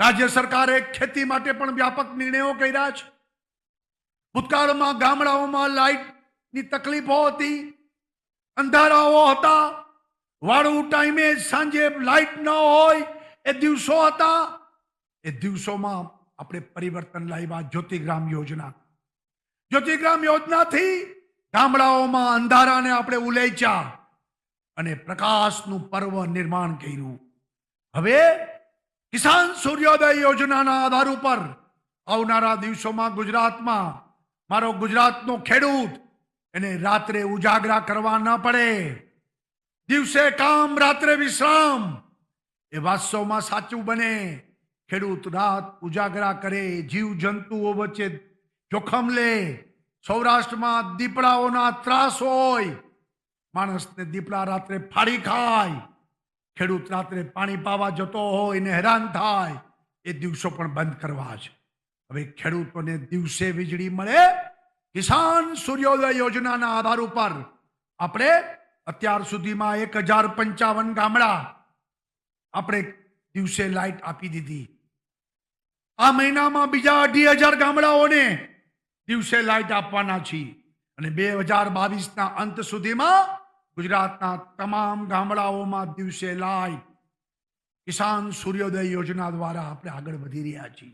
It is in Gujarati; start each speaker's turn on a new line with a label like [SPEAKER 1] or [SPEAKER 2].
[SPEAKER 1] રાજ્ય સરકારે ખેતી માટે પણ વ્યાપક નિર્ણયો કર્યા છે. ભૂતકાળમાં ગામડાઓમાં લાઇટની તકલીફો હતી, અંધારાઓ હતા. વાળું ટાઈમે સાંજે લાઇટ ન હોય એ દિવસો હતા. એ દિવસોમાં આપણે પરિવર્તન લાવ્યા જ્યોતિગ્રામ યોજના. જ્યોતિગ્રામ યોજનાથી ગામડાઓમાં અંધારાને આપણે ઉલેચ્યા અને પ્રકાશનું પર્વ નિર્માણ કર્યું. હવે કિસાન સૂર્યોદય યોજનાના આધાર ઉપર આવનારા દિવસોમાં ગુજરાતમાં મારો ગુજરાતનો ખેડૂત એને રાત્રે ઉજાગરા કરવા ન પડે. દિવસે કામ, રાત્રે વિશ્રામ, એ વાસ્તવમાં સાચું બને. ખેડૂત રાત ઉજાગરા કરે, જીવ જંતુઓ વચ્ચે જોખમ લે. સૌરાષ્ટ્રમાં દીપડાઓના ત્રાસ હોય. માણસને દીપડા રાત્રે ફાડી ખાય. ખેડૂત રાત્રે પાણી પાવા જતો હોય ને હેરાન થાય, એ દિવસો પણ બંધ કરવા છે. હવે ખેડૂતોને દિવસે વીજળી મળે, કિસાન સૂર્યોદય યોજનાના આધાર ઉપર. આપણે અત્યાર સુધીમાં એક હજાર પંચાવન ગામડા આપણે દિવસે લાઈટ આપી દીધી. આ મહિનામાં બીજા અઢી હજાર ગામડાઓને દિવસે લાઈટ આપવાના છીએ. અને બે હજાર બાવીસના અંત સુધીમાં ગુજરાતના તમામ ગામડાઓમાં દિવસે લાઈટ કિસાન સૂર્યોદય યોજના દ્વારા આપણે આગળ વધી રહ્યા છીએ.